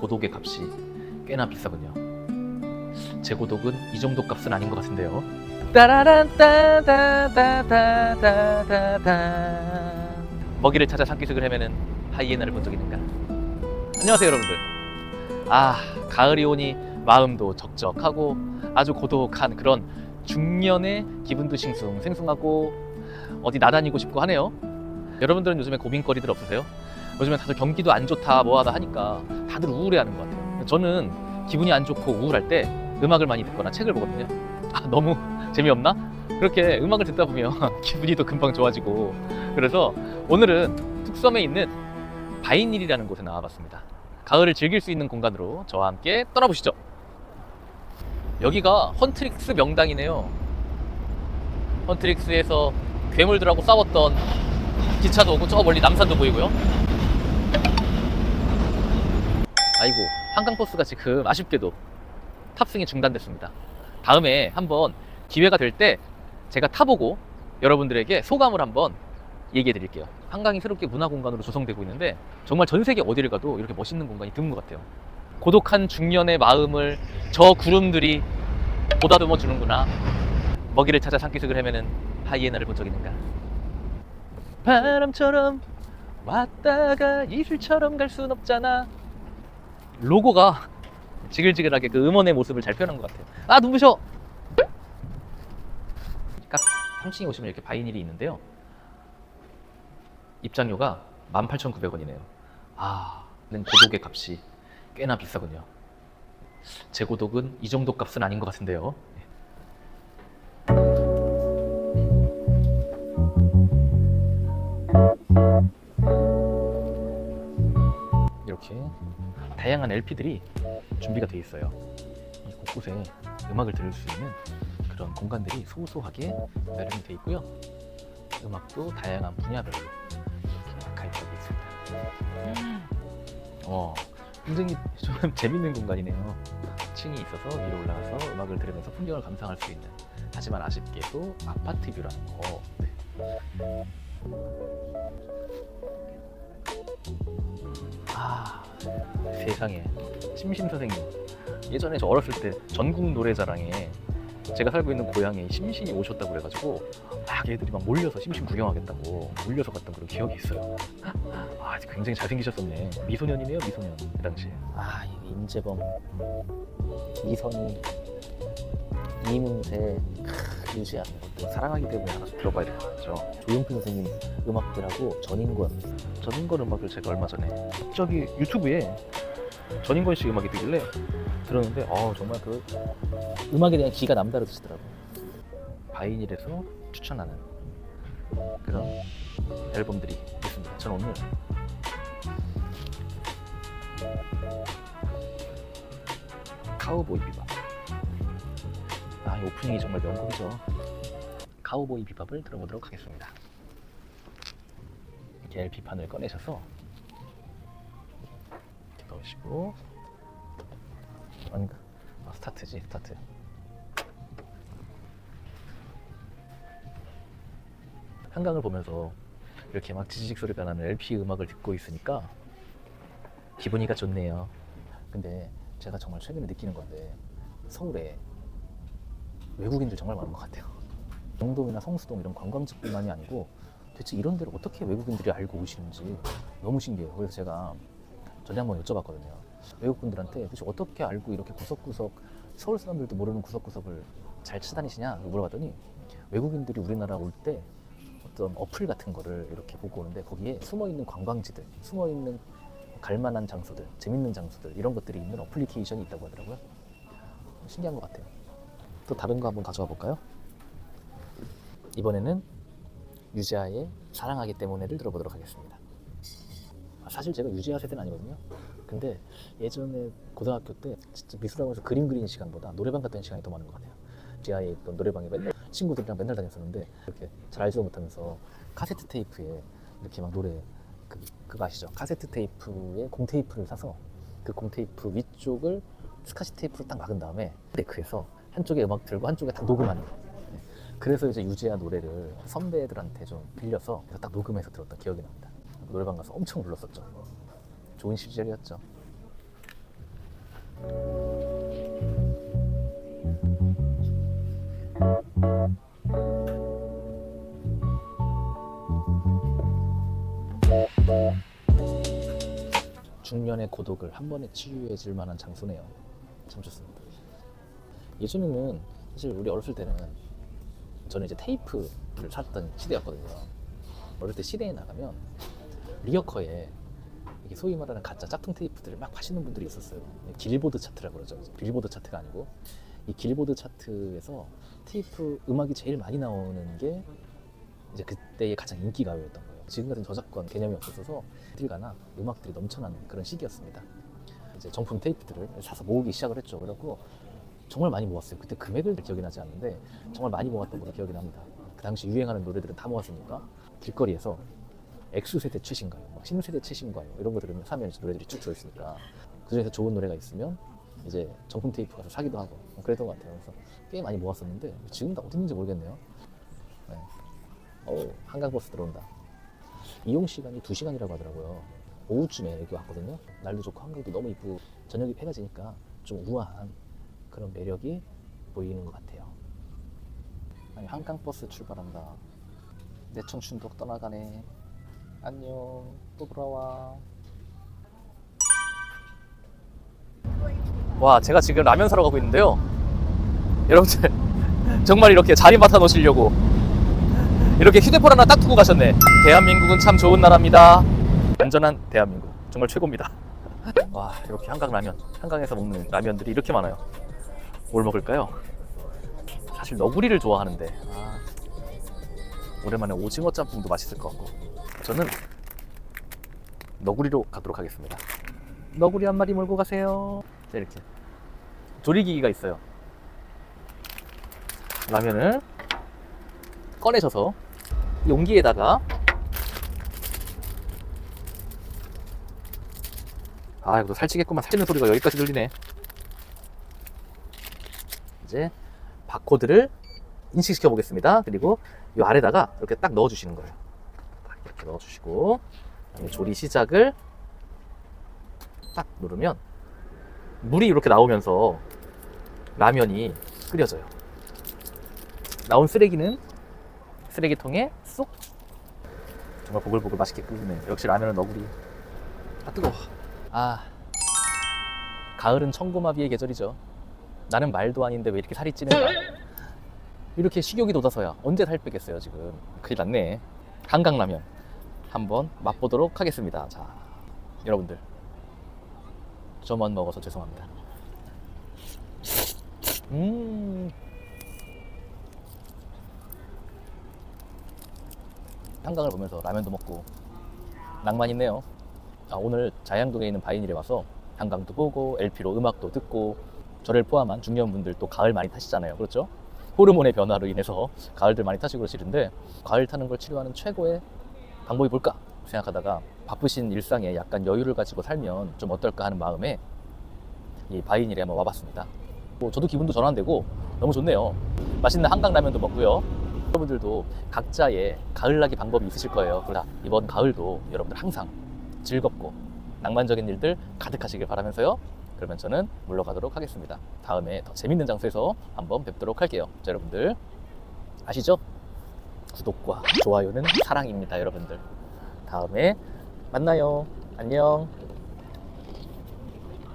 고독의 값이 꽤나 비싸군요. 제 고독은 이 정도 값은 아닌 것 같은데요. 따라란 따다다다다다다 먹이를 찾아 산기슭을 헤매는 하이에나를 본 적 있는가? 안녕하세요 여러분들. 아 가을이 오니 마음도 적적하고 아주 고독한 그런 중년의 기분도 싱숭 생숭하고 어디 나다니고 싶고 하네요. 여러분들은 요즘에 고민거리들 없으세요? 요즘에 다들 경기도 안 좋다 뭐하다 하니까 다들 우울해하는 것 같아요. 저는 기분이 안 좋고 우울할 때 음악을 많이 듣거나 책을 보거든요. 아 너무 재미없나? 그렇게 음악을 듣다 보면 기분이 더 금방 좋아지고 그래서 오늘은 뚝섬에 있는 바이닐이라는 곳에 나와봤습니다. 가을을 즐길 수 있는 공간으로 저와 함께 떠나보시죠. 여기가 헌트릭스 명당이네요. 헌트릭스에서 괴물들하고 싸웠던 기차도 오고 저 멀리 남산도 보이고요. 아이고 한강버스가 지금 아쉽게도 탑승이 중단됐습니다. 다음에 한번 기회가 될 때 제가 타보고 여러분들에게 소감을 한번 얘기해 드릴게요. 한강이 새롭게 문화 공간으로 조성되고 있는데 정말 전 세계 어디를 가도 이렇게 멋있는 공간이 드문 것 같아요. 고독한 중년의 마음을 저 구름들이 보다듬어 주는구나. 먹이를 찾아 산기슭을 헤매는 하이에나를 본 적 있는가? 바람처럼 왔다가 이슬처럼 갈 순 없잖아. 로고가 지글지글하게 그 음원의 모습을 잘 표현한 것 같아요. 아 눈부셔. 각 3층에 오시면 이렇게 바이닐이 있는데요. 입장료가 18,900원이네요. 아, 는 고독의 값이 꽤나 비싸군요. 제 고독은 이 정도 값은 아닌 것 같은데요. 이렇게 다양한 LP들이 준비가 되어 있어요. 이 곳곳에 음악을 들을 수 있는 그런 공간들이 소소하게 마련이 되어 있고요. 음악도 다양한 분야별로 이렇게 되어 있습니다. 어, 굉장히 좀 재밌는 공간이네요. 층이 있어서 위로 올라가서 음악을 들으면서 풍경을 감상할 수 있는. 하지만 아쉽게도 아파트 뷰라는 거. 네. 아, 세상에. 심심 선생님. 예전에 저 어렸을 때 전국 노래자랑에 제가 살고 있는 고향에 심신이 오셨다고 그래가지고 막 애들이 막 몰려서 심신 구경하겠다고 몰려서 갔던 그런 기억이 있어요. 아, 굉장히 잘생기셨었네. 미소년이네요, 미소년. 그 당시에. 아, 이 임재범, 이선희, 이문세, 크, 것들 사랑하기 때문에 하나 좀 들어봐야 될 것 같죠. 조용필 선생님 음악들하고 전인권, 전인권 음악을 제가 얼마 전에 갑자기 유튜브에 전인권 씨 음악이 뜨길래 들었는데 어 정말 그 음악에 대한 기가 남다르시더라고요. 바이닐에서 추천하는 그런 앨범들이 있습니다. 저는 오늘 카우보이 비밥. 아, 이 오프닝이 정말 명곡이죠. 카우보이 비밥을 들어보도록 하겠습니다. LP판을 꺼내셔서 이렇게 넣으시고 아닌가? 아, 스타트지, 스타트. 한강을 보면서 이렇게 막 지지직 소리가 나는 LP 음악을 듣고 있으니까 기분이가 좋네요. 근데 제가 정말 최근에 느끼는 건데 서울에 외국인들 정말 많은 것 같아요. 영동이나 성수동 이런 관광지뿐만이 아니고 대체 이런 데를 어떻게 외국인들이 알고 오시는지 너무 신기해요. 그래서 제가 전에 한번 여쭤봤거든요. 외국분들한테 도대체 어떻게 알고 이렇게 구석구석 서울 사람들도 모르는 구석구석을 잘 찾아다니시냐 물어봤더니 외국인들이 우리나라 올 때 어떤 어플 같은 거를 이렇게 보고 오는데 거기에 숨어 있는 관광지들, 숨어 있는 갈만한 장소들, 재밌는 장소들 이런 것들이 있는 어플리케이션이 있다고 하더라고요. 신기한 것 같아요. 또 다른 거 한번 가져와 볼까요? 이번에는 유지아의 사랑하기 때문에를 들어보도록 하겠습니다. 아, 사실 제가 유지아 세대는 아니거든요. 근데 예전에 고등학교 때 진짜 미술학원에서 그림 그리는 시간보다 노래방 갔던 시간이 더 많은 것 같아요. 지하에 있던 노래방에 맨날 친구들이랑 맨날 다녔었는데 이렇게 잘 알지도 못하면서 카세트 테이프에 이렇게 막 노래 그, 그거 아시죠? 카세트 테이프에 공 테이프를 사서 그 공 테이프 위쪽을 스카치 테이프로 딱 막은 다음에 데크에서 한쪽에 음악 들고 한쪽에 딱 녹음하는 거. 네. 그래서 이제 유재하 노래를 선배들한테 좀 빌려서 딱 녹음해서 들었던 기억이 납니다. 노래방 가서 엄청 불렀었죠. 좋은 시절이었죠. 중년의 고독을 한 번에 치유해 줄 만한 장소네요. 참 좋습니다. 예전에는 사실 우리 어렸을 때는 저는 이제 테이프를 찾던 시대였거든요. 어릴 때 시대에 나가면 리어커에 이게 소위 말하는 가짜 짝퉁 테이프들을 막 파시는 분들이 있었어요. 길보드 차트라고 그러죠. 빌보드 차트가 아니고 이 길보드 차트에서 테이프 음악이 제일 많이 나오는 게 이제 그때의 가장 인기 가요였던 거예요. 지금 같은 저작권 개념이 없어서 어딜 가나 음악들이 넘쳐나는 그런 시기였습니다. 이제 정품 테이프들을 사서 모으기 시작을 했죠. 그래갖고 정말 많이 모았어요. 그때 금액을 기억이 나지 않는데 정말 많이 모았던 걸로 기억이 납니다. 그 당시 유행하는 노래들은 다 모았으니까 길거리에서 X세대 최신가요, 막 신세대 최신가요 이런 거 들으면 사면 노래들이 쭉 들어있으니까 그 중에서 좋은 노래가 있으면 이제 정품 테이프 가서 사기도 하고 뭐 그랬던 것 같아요. 그래서 꽤 많이 모았었는데 지금 다 어디 있는지 모르겠네요. 네. 어우 한강 버스 들어온다. 이용 시간이 2시간이라고 하더라고요. 오후쯤에 여기 왔거든요. 날도 좋고 한강도 너무 이쁘고 저녁이 해가 지니까 좀 우아한 그런 매력이 보이는 것 같아요. 아니, 한강버스 출발한다. 내 청춘도 떠나가네. 안녕. 또 돌아와. 와, 제가 지금 라면 사러 가고 있는데요. 여러분들, 정말 이렇게 자리 맡아 놓으시려고 이렇게 휴대폰 하나 딱 두고 가셨네. 대한민국은 참 좋은 나라입니다. 안전한 대한민국. 정말 최고입니다. 와, 이렇게 한강 라면. 한강에서 먹는 라면들이 이렇게 많아요. 뭘 먹을까요? 사실 너구리를 좋아하는데 아, 오랜만에 오징어 짬뽕도 맛있을 것 같고 저는 너구리로 가도록 하겠습니다. 너구리 한 마리 몰고 가세요. 자, 이렇게 조리기기가 있어요. 라면을 꺼내셔서 용기에다가 아 이거 살찌겠구만 살찌는 소리가 여기까지 들리네 이제 바코드를 인식시켜 보겠습니다. 그리고 이 아래다가 이렇게 딱 넣어 주시는 거예요. 딱 이렇게 넣어 주시고 조리 시작을 딱 누르면 물이 이렇게 나오면서 라면이 끓여져요. 나온 쓰레기는 쓰레기통에 쏙. 정말 보글보글 맛있게 끓이네. 역시 라면은 너구리. 아 뜨거워. 아 가을은 청고마비의 계절이죠 나는 말도 아닌데 왜 이렇게 살이 찌는가 이렇게 식욕이 돋아서야 언제 살 빼겠어요 지금? 큰일 났네. 한강라면 한번 맛보도록 하겠습니다. 자 여러분들. 저만 먹어서 죄송합니다. 음. 한강을 보면서 라면도 먹고 낭만 있네요. 아, 오늘 자양동에 있는 바이닐에 와서 한강도 보고 LP로 음악도 듣고 저를 포함한 중년분들 또 가을 많이 타시잖아요. 그렇죠? 호르몬의 변화로 인해서 가을들 많이 타시고 그러시는데 가을 타는 걸 치료하는 최고의 방법이 뭘까 생각하다가 바쁘신 일상에 약간 여유를 가지고 살면 좀 어떨까 하는 마음에 이 바이닐에 한번 와봤습니다. 뭐 저도 기분도 전환되고 너무 좋네요. 맛있는 한강 라면도 먹고요. 여러분들도 각자의 가을나기 방법이 있으실 거예요. 그러다 이번 가을도 여러분들 항상 즐겁고 낭만적인 일들 가득하시길 바라면서요. 그러면 저는 물러가도록 하겠습니다. 다음에 더 재밌는 장소에서 한번 뵙도록 할게요. 자, 여러분들 아시죠? 구독과 좋아요는 사랑입니다, 여러분들. 다음에 만나요. 안녕.